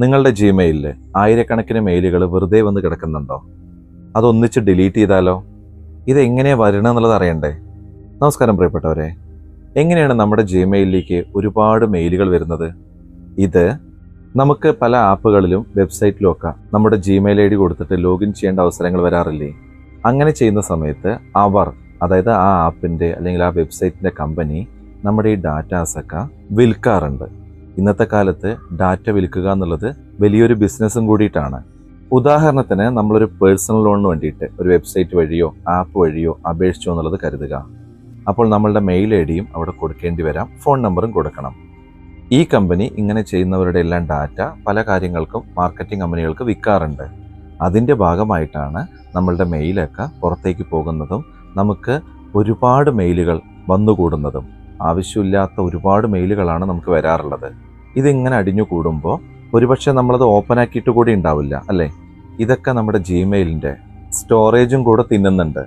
നിങ്ങളുടെ ജിമെയിലിൽ ആയിരക്കണക്കിന് മെയിലുകൾ വെറുതെ വന്ന് കിടക്കുന്നുണ്ടോ? അതൊന്നിച്ച് ഡിലീറ്റ് ചെയ്താലോ? ഇത് വരണം എന്നുള്ളത് അറിയണ്ടേ? നമസ്കാരം പ്രിയപ്പെട്ടവരെ. എങ്ങനെയാണ് നമ്മുടെ ജിമെയിലിലേക്ക് ഒരുപാട് മെയിലുകൾ വരുന്നത്? ഇത് നമുക്ക് പല ആപ്പുകളിലും വെബ്സൈറ്റിലും ഒക്കെ നമ്മുടെ ജിമെയിൽ ഐ ഡി കൊടുത്തിട്ട് ലോഗിൻ ചെയ്യേണ്ട അവസരങ്ങൾ വരാറില്ലേ? അങ്ങനെ ചെയ്യുന്ന സമയത്ത് അവർ അതായത് ആ ആപ്പിന്റെ അല്ലെങ്കിൽ ആ വെബ്സൈറ്റിന്റെ കമ്പനി നമ്മുടെ ഈ ഡാറ്റാസൊക്കെ വിൽക്കാറുണ്ട്. ഇന്നത്തെ കാലത്ത് ഡാറ്റ വിൽക്കുക എന്നുള്ളത് വലിയൊരു ബിസിനസ്സും കൂടിയിട്ടാണ്. ഉദാഹരണത്തിന് നമ്മളൊരു പേഴ്സണൽ ലോണിന് വേണ്ടിയിട്ട് ഒരു വെബ്സൈറ്റ് വഴിയോ ആപ്പ് വഴിയോ അപേക്ഷിച്ചു എന്നുള്ളത് കരുതുക. അപ്പോൾ നമ്മളുടെ മെയിൽ ഐ ഡിയും അവിടെ കൊടുക്കേണ്ടി വരാം. ഫോൺ നമ്പറും കൊടുക്കണം. ഈ കമ്പനി ഇങ്ങനെ ചെയ്യുന്നവരുടെ എല്ലാം ഡാറ്റ പല കാര്യങ്ങൾക്കും മാർക്കറ്റിംഗ് കമ്പനികൾക്ക് വിൽക്കാറുണ്ട്. അതിന്റെ ഭാഗമായിട്ടാണ് നമ്മളുടെ മെയിലൊക്കെ പുറത്തേക്ക് പോകുന്നതും നമുക്ക് ഒരുപാട് മെയിലുകൾ വന്നുകൂടുന്നതും. ആവശ്യമില്ലാത്ത ഒരുപാട് മെയിലുകളാണ് നമുക്ക് വരാറുള്ളത്. ഇതിങ്ങനെ അടിഞ്ഞു കൂടുമ്പോൾ ഒരുപക്ഷെ നമ്മളത് ഓപ്പൺ ആക്കിയിട്ട് കൂടി ഉണ്ടാവില്ല അല്ലേ? ഇതൊക്കെ നമ്മുടെ ജിമെയിലിന്റെ സ്റ്റോറേജും കൂടെ തിന്നുന്നുണ്ട്.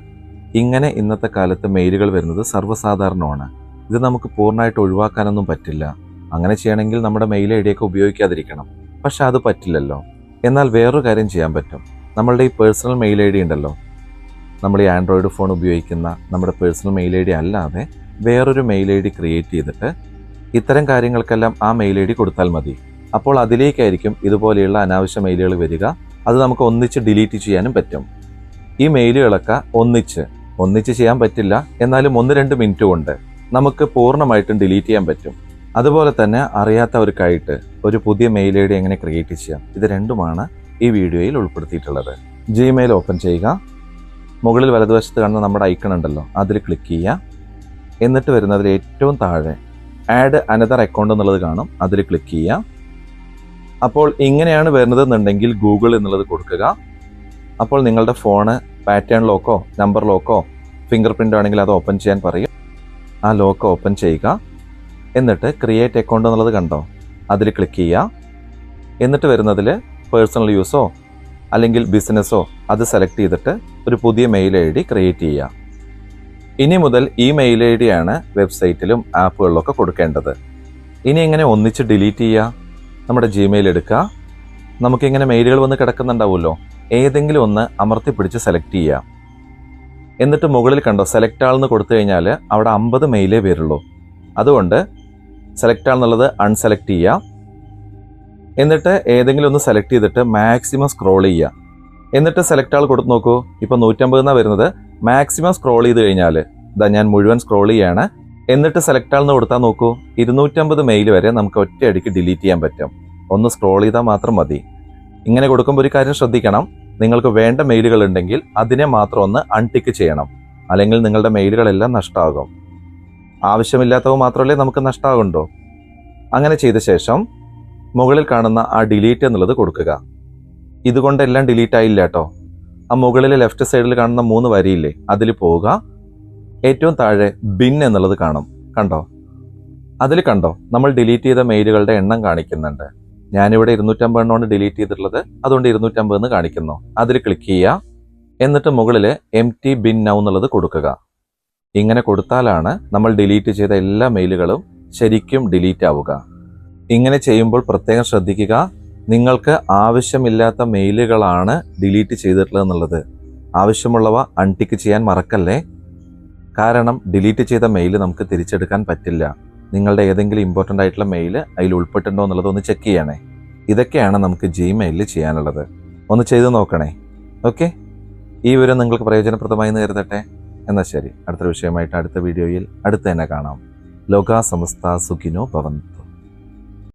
ഇങ്ങനെ ഇന്നത്തെ കാലത്ത് മെയിലുകൾ വരുന്നത് സർവസാധാരണമാണ്. ഇത് നമുക്ക് പൂർണമായിട്ട് ഒഴിവാക്കാനൊന്നും പറ്റില്ല. അങ്ങനെ ചെയ്യണമെങ്കിൽ നമ്മുടെ മെയിൽ ഐ ഡിയൊക്കെ ഉപയോഗിക്കാതിരിക്കണം. പക്ഷെ അത് പറ്റില്ലല്ലോ. എന്നാൽ വേറൊരു കാര്യം ചെയ്യാൻ പറ്റും. നമ്മളുടെ ഈ പേഴ്സണൽ മെയിൽ ഐ ഡി ഉണ്ടല്ലോ. നമ്മൾ ഈ ആൻഡ്രോയിഡ് ഫോൺ ഉപയോഗിക്കുന്ന നമ്മുടെ പേഴ്സണൽ മെയിൽ ഐ ഡി അല്ലാതെ വേറൊരു മെയിൽ ഐ ഡി ക്രിയേറ്റ് ചെയ്തിട്ട് ഇത്തരം കാര്യങ്ങൾക്കെല്ലാം ആ മെയിൽ ഐ ഡി കൊടുത്താൽ മതി. അപ്പോൾ അതിലേക്കായിരിക്കും ഇതുപോലെയുള്ള അനാവശ്യ മെയിലുകൾ വരിക. അത് നമുക്ക് ഒന്നിച്ച് ഡിലീറ്റ് ചെയ്യാനും പറ്റും. ഈ മെയിലുകളൊക്കെ ഒന്നിച്ച് ഒന്നിച്ച് ചെയ്യാൻ പറ്റില്ല. എന്നാലും ഒന്ന് രണ്ട് മിനിറ്റ് കൊണ്ട് നമുക്ക് പൂർണമായിട്ടും ഡിലീറ്റ് ചെയ്യാൻ പറ്റും. അതുപോലെ തന്നെ അറിയാത്തവർക്കായിട്ട് ഒരു പുതിയ മെയിൽ ഐ ഡി എങ്ങനെ ക്രിയേറ്റ് ചെയ്യാം. ഇത് രണ്ടുമാണ് ഈ വീഡിയോയിൽ ഉൾപ്പെടുത്തിയിട്ടുള്ളത്. ജിമെയിൽ ഓപ്പൺ ചെയ്യുക. മുകളിൽ വലതുവശത്ത് കാണുന്ന നമ്മുടെ ഐക്കൺ ഉണ്ടല്ലോ. അതിൽ ക്ലിക്ക് ചെയ്യുക. എന്നിട്ട് വരുന്നതിൽ ഏറ്റവും താഴെ ആഡ് അനദർ അക്കൗണ്ട് എന്നുള്ളത് കാണും. അതിൽ ക്ലിക്ക് ചെയ്യുക. അപ്പോൾ ഇങ്ങനെയാണ് വരുന്നത് എന്നുണ്ടെങ്കിൽ ഗൂഗിൾ എന്നുള്ളത് കൊടുക്കുക. അപ്പോൾ നിങ്ങളുടെ ഫോണ് പാറ്റേൺ ലോക്കോ നമ്പർ ലോക്കോ ഫിംഗർ പ്രിന്റ് ആണെങ്കിൽ അത് ഓപ്പൺ ചെയ്യാൻ പറയും. ആ ലോക്ക് ഓപ്പൺ ചെയ്യുക. എന്നിട്ട് ക്രിയേറ്റ് അക്കൗണ്ട് എന്നുള്ളത് കണ്ടോ? അതിൽ ക്ലിക്ക് ചെയ്യുക. എന്നിട്ട് വരുന്നതിൽ പേഴ്സണൽ യൂസോ അല്ലെങ്കിൽ ബിസിനസ്സോ അത് സെലക്ട് ചെയ്തിട്ട് ഒരു പുതിയ മെയിൽ ഐ ഡി ക്രിയേറ്റ് ചെയ്യുക. ഇനി മുതൽ ഈ മെയിൽ ഐ ഡിയാണ് വെബ്സൈറ്റിലും ആപ്പുകളിലൊക്കെ കൊടുക്കേണ്ടത്. ഇനി എങ്ങനെ ഒന്നിച്ച് ഡിലീറ്റ് ചെയ്യുക നമ്മുടെ ജിമെയിൽ എടുക്കുക നമുക്കിങ്ങനെ മെയിലുകൾ വന്ന് കിടക്കുന്നുണ്ടാവുമല്ലോ. ഏതെങ്കിലും ഒന്ന് അമർത്തി പിടിച്ച് സെലക്ട് ചെയ്യുക എന്നിട്ട് മുകളിൽ കണ്ടോ സെലക്ട് ആൾ എന്ന് കൊടുത്തു കഴിഞ്ഞാൽ അവിടെ അമ്പത് മെയിലേ വരുള്ളൂ. അതുകൊണ്ട് സെലക്ട് ആൾ എന്നുള്ളത് അൺസെലക്ട് ചെയ്യുക എന്നിട്ട് ഏതെങ്കിലും ഒന്ന് സെലക്ട് ചെയ്തിട്ട് മാക്സിമം സ്ക്രോൾ ചെയ്യുക എന്നിട്ട് സെലക്ട് ആൾ കൊടുത്ത് നോക്കൂ. ഇപ്പോൾ നൂറ്റമ്പത് എന്നാണ് വരുന്നത്. മാക്സിമം സ്ക്രോൾ ചെയ്ത് കഴിഞ്ഞാൽ ഇതാ ഞാൻ മുഴുവൻ സ്ക്രോൾ ചെയ്യാണ്. എന്നിട്ട് സെലക്ട് ആണെന്ന് കൊടുത്താൽ നോക്കൂ. ഇരുന്നൂറ്റമ്പത് മെയിൽ വരെ നമുക്ക് ഒറ്റയടിക്ക് ഡിലീറ്റ് ചെയ്യാൻ പറ്റും. ഒന്ന് സ്ക്രോൾ ചെയ്താൽ മാത്രം മതി. ഇങ്ങനെ കൊടുക്കുമ്പോൾ ഒരു കാര്യം ശ്രദ്ധിക്കണം. നിങ്ങൾക്ക് വേണ്ട മെയിലുകൾ ഉണ്ടെങ്കിൽ അതിനെ മാത്രം ഒന്ന് അൺടിക്ക് ചെയ്യണം. അല്ലെങ്കിൽ നിങ്ങളുടെ മെയിലുകളെല്ലാം നഷ്ടമാകും ആവശ്യമില്ലാത്തവ മാത്രമല്ലേ നമുക്ക് നഷ്ടമാകുണ്ടോ അങ്ങനെ ചെയ്ത ശേഷം മുകളിൽ കാണുന്ന ആ ഡിലീറ്റ് എന്നുള്ളത് കൊടുക്കുക. ഇതുകൊണ്ടെല്ലാം ഡിലീറ്റ് ആയില്ല കേട്ടോ. ആ മുകളിലെ ലെഫ്റ്റ് സൈഡിൽ കാണുന്ന മൂന്ന് വരിയില്ലേ അതിൽ പോവുക. ഏറ്റവും താഴെ ബിൻ എന്നുള്ളത് കാണും. കണ്ടോ? അതിൽ കണ്ടോ? നമ്മൾ ഡിലീറ്റ് ചെയ്ത മെയിലുകളുടെ എണ്ണം കാണിക്കുന്നുണ്ട്. ഞാനിവിടെ ഇരുന്നൂറ്റമ്പത് എണ്ണമാണ് ഡിലീറ്റ് ചെയ്തിട്ടുള്ളത് അതുകൊണ്ട് ഇരുന്നൂറ്റമ്പത് എന്ന് കാണിക്കുന്നു. അതിൽ ക്ലിക്ക് ചെയ്യുക. എന്നിട്ട് മുകളിൽ എം ടി ബിൻ നൗ എന്നുള്ളത് കൊടുക്കുക. ഇങ്ങനെ കൊടുത്താലാണ് നമ്മൾ ഡിലീറ്റ് ചെയ്ത എല്ലാ മെയിലുകളും ശരിക്കും ഡിലീറ്റ് ആവുക. ഇങ്ങനെ ചെയ്യുമ്പോൾ പ്രത്യേകം ശ്രദ്ധിക്കുക. നിങ്ങൾക്ക് ആവശ്യമില്ലാത്ത മെയിലുകളാണ് ഡിലീറ്റ് ചെയ്തിട്ടുള്ളത് എന്നുള്ളത് ആവശ്യമുള്ളവ അൺടിക്ക് ചെയ്യാൻ മറക്കല്ലേ? കാരണം ഡിലീറ്റ് ചെയ്ത മെയിൽ നമുക്ക് തിരിച്ചെടുക്കാൻ പറ്റില്ല. നിങ്ങളുടെ ഏതെങ്കിലും ഇമ്പോർട്ടന്റ് ആയിട്ടുള്ള മെയിൽ അതിൽ ഉൾപ്പെട്ടിട്ടുണ്ടോ എന്നുള്ളത് ഒന്ന് ചെക്ക് ചെയ്യണേ. ഇതൊക്കെയാണ് നമുക്ക് ജിമെയിലിൽ ചെയ്യാനുള്ളത്. ഒന്ന് ചെയ്തു നോക്കണേ. ഓക്കെ ഈ വിവരം നിങ്ങൾക്ക് പ്രയോജനപ്രദമായി എന്ന് കരുതട്ടെ? എന്നാൽ ശരി. അടുത്ത വിഷയമായിട്ട് അടുത്ത വീഡിയോയിൽ അടുത്ത് തന്നെ കാണാം. ലോകാ സമസ്ത സുഖിനോ ഭവന്തു.